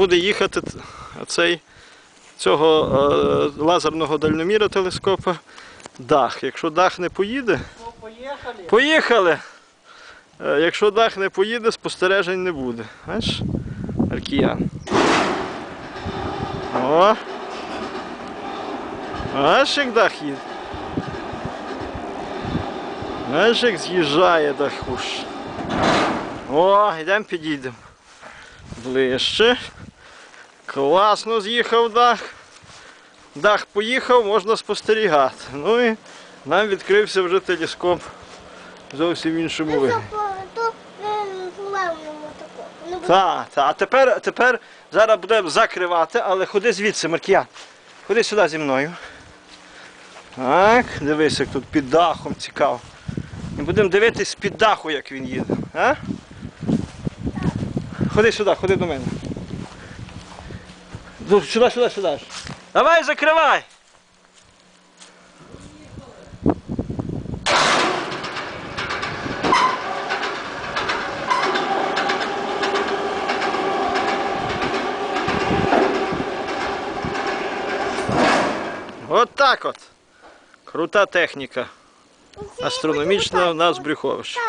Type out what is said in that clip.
буде їхати цей, цього е, лазерного дальноміра телескопа дах. Якщо дах не поїде, Ну, поїхали. поїхали. Е, Якщо дах не поїде, спостережень не буде. Бачиш? Аркіян. О! Бачиш, як дах їде. Бачиш, як з'їжджає дахуш. О, йдемо підійдемо. Ближче. Класно з'їхав дах. Дах поїхав, можна спостерігати. Ну і нам відкрився вже телескоп зовсім іншому вигляді. Так, так. А тепер, тепер зараз будемо закривати, але ходи звідси, Маркіян. Ходи сюди зі мною. Так, дивись, як тут під дахом цікаво. І будемо дивитись під даху, як він їде. А? Ходи сюди, ходи до мене. Ну, сюда, сюда, сюда. Давай, закрывай. Вот так вот. Крута техніка. Астрономічна в нас брюховища.